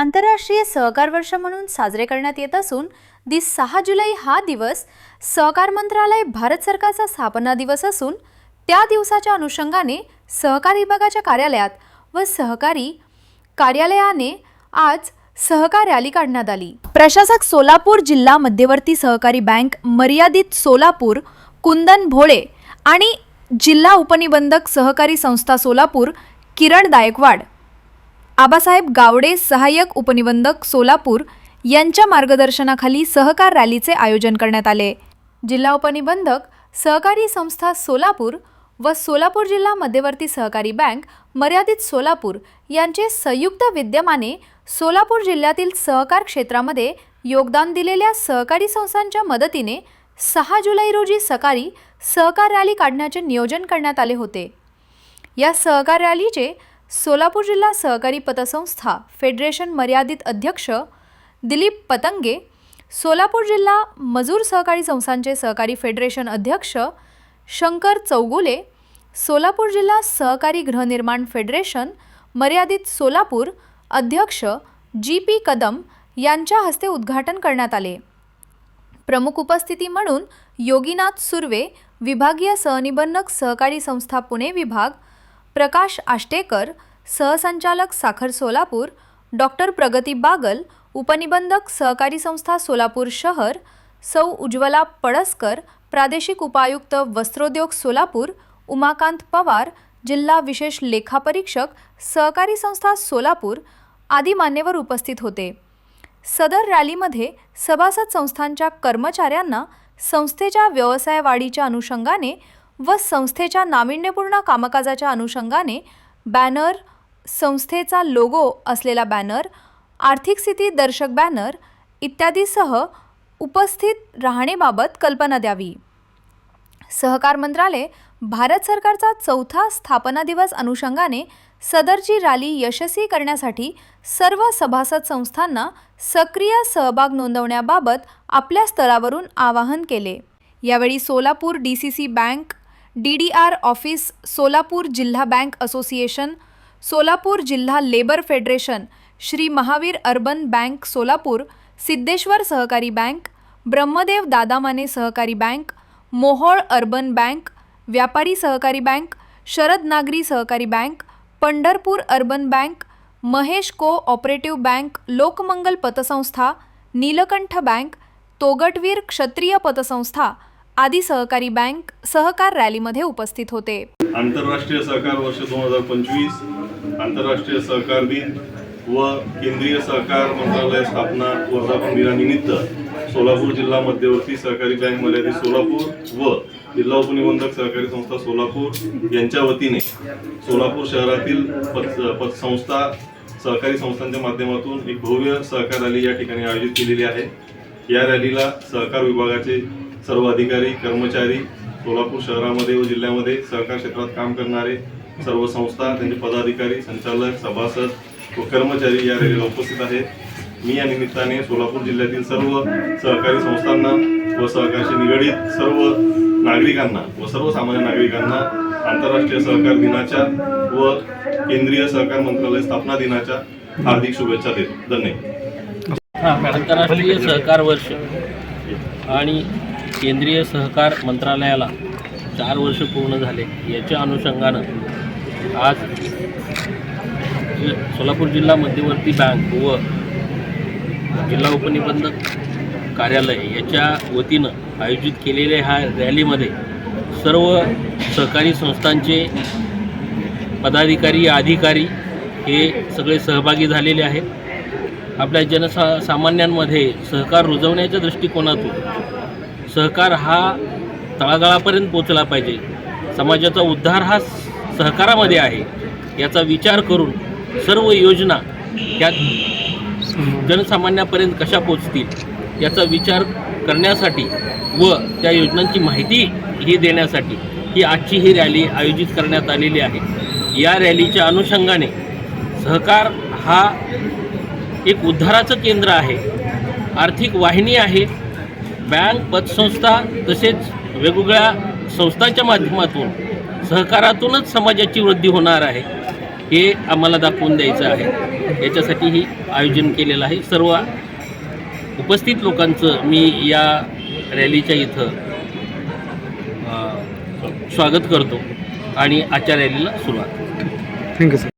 आंतरराष्ट्रीय सहकार वर्ष म्हणून साजरे करण्यात येत असून दि सहा जुलै हा दिवस सहकार मंत्रालय भारत सरकारचा स्थापना दिवस असून त्या दिवसाच्या अनुषंगाने सहकार विभागाच्या कार्यालयात व सहकारी कार्यालयाने आज सहकार रॅली काढण्यात आली. प्रशासक सोलापूर जिल्हा मध्यवर्ती सहकारी बँक मर्यादित सोलापूर कुंदन भोळे आणि जिल्हा उपनिबंधक सहकारी संस्था सोलापूर किरण दायकवाड आबासाहेब गावडे सहाय्यक उपनिबंधक सोलापूर यांच्या मार्गदर्शनाखाली सहकार रॅलीचे आयोजन करण्यात आले. जिल्हा उपनिबंधक सहकारी संस्था सोलापूर व सोलापूर जिल्हा मध्यवर्ती सहकारी बँक मर्यादित सोलापूर यांचे संयुक्त विद्यमाने सोलापूर जिल्ह्यातील सहकार क्षेत्रामध्ये योगदान दिलेल्या सहकारी संस्थांच्या मदतीने सहा जुलै रोजी सकाळी सहकार रॅली काढण्याचे नियोजन करण्यात आले होते. या सहकार रॅलीचे सोलापूर जिल्हा सहकारी पतसंस्था फेडरेशन मर्यादित अध्यक्ष दिलीप पतंगे सोलापूर जिल्हा मजूर सहकारी संस्थांचे सहकारी फेडरेशन अध्यक्ष शंकर चौगुले सोलापूर जिल्हा सहकारी गृहनिर्माण फेडरेशन मर्यादित सोलापूर अध्यक्ष जी पी कदम यांच्या हस्ते उद्घाटन करण्यात आले. प्रमुख उपस्थिती म्हणून योगीनाथ सुर्वे विभागीय सहनिबंधक सहकारी संस्था पुणे विभाग प्रकाश आष्टेकर सहसंचालक साखर सोलापूर डॉक्टर प्रगती बागल उपनिबंधक सहकारी संस्था सोलापूर शहर सौ उज्ज्वला पळसकर प्रादेशिक उपायुक्त वस्त्रोद्योग सोलापूर उमाकांत पवार जिल्हा विशेष लेखापरीक्षक सहकारी संस्था सोलापूर आदी मान्यवर उपस्थित होते. सदर रॅलीमध्ये सभासद संस्थांच्या कर्मचाऱ्यांना संस्थेच्या व्यवसाय वाढीच्या अनुषंगाने व संस्थेच्या नाविन्यपूर्ण कामकाजाच्या अनुषंगाने बॅनर संस्थेचा लोगो असलेला बॅनर आर्थिक स्थिती दर्शक बॅनर इत्यादीसह उपस्थित राहणेबाबत कल्पना द्यावी. सहकार मंत्रालय भारत सरकारचा चौथा स्थापना दिवस अनुषंगाने सदरची रॅली यशस्वी करण्यासाठी सर्व सभासद संस्थांना सक्रिय सहभाग नोंदवण्याबाबत आपल्या स्तरावरून आवाहन केले. यावेळी Solapur D C C bank D D R office Solapur जिल्हा बँक असोसिएशन सोलापूर जिल्हा labour federation Shri Mahavir urban bank Solapur Siddheshwar Sahakari bank Brahmadev दादामाने सहकारी बँक मोहोळ अर्बन बँक व्यापारी सहकारी bank Sharad Nagari Sahakari bank Pandharpur urban bank Mahesh cooperative bank Lokmangal पतसंस्था Nilkanth bank तोगटवीर क्षत्रिय पतसंस्था आदी सहकारी बँक सहकार रॅलीमध्ये उपस्थित होते. आंतरराष्ट्रीय सहकार वर्ष दोन हजार पंचवीस आंतरराष्ट्रीय सहकार दिन व केंद्रीय सहकार मंत्रालय स्थापना वर्धापन दिनानिमित्त सोलापूर जिल्हा मध्यवर्ती सहकारी बँक मर्यादित सोलापूर व जिल्हा उपनिबंधक सहकारी संस्था सोलापूर यांच्या वतीने सोलापूर शहरातील पत पतसंस्था सहकारी संस्थांच्या माध्यमातून एक भव्य सहकार रॅली या ठिकाणी आयोजित केलेली आहे. या रॅलीला सहकार विभागाचे सर्व अधिकारी कर्मचारी सोलापूर शहरामध्ये व जिल्ह्यामध्ये सहकार क्षेत्रात काम करणारे सर्व संस्था त्यांचे पदाधिकारी संचालक सभासद व कर्मचारी या रॅलीला उपस्थित आहेत. मी या निमित्ताने सोलापूर जिल्ह्यातील सर्व सहकारी संस्थांना व सहकारशी निगडीत सर्व नागरिकांना व सर्वसामान्य नागरिकांना आंतरराष्ट्रीय सहकार दिनाच्या व केंद्रीय सहकार मंत्रालय स्थापना दिनाच्या हार्दिक शुभेच्छा देतो. धन्यवाद. आंतरराष्ट्रीय सहकार वर्ष आणि केंद्रीय सहकार मंत्रालयाला चार वर्ष पूर्ण झाले. याच्या अनुषंगानं आज सोलापूर जिल्हा मध्यवर्ती बँक व जिल्हा उपनिबंधक कार्यालय याच्या वतीनं आयोजित केलेल्या ह्या रॅलीमध्ये सर्व सहकारी संस्थांचे पदाधिकारी अधिकारी हे सगळे सहभागी झालेले आहेत. आपल्या जनसा सामान्यांमध्ये सहकार रुजवण्याच्या दृष्टिकोनातून सहकार हा तळागाळापर्यंत पोचला पाहिजे. समाजाचा उद्धार हा सहकारामध्ये आहे. याचा विचार करून सर्व योजना ह्या जनसामान्यापर्यंत कशा पोचतील याचा विचार करण्यासाठी व त्या योजनांची माहिती ही देण्यासाठी ही आजची ही रॅली आयोजित करण्यात आलेली आहे. या रॅलीच्या अनुषंगाने सहकार हा एक उद्धाराचं केंद्र आहे. आर्थिक वाहिनी आहे. बँक पतसंस्था तसेच वेगवेगळ्या संस्थांच्या माध्यमातून सहकारातूनच समाजाची वृद्धी होणार आहे हे आम्हाला दाखवून द्यायचं आहे. याच्यासाठी ही आयोजन केलेलं आहे. सर्व उपस्थित लोकांचं मी या रॅलीच्या इथं स्वागत करतो आणि आजच्या रॅलीला सुरुवात. Thank you sir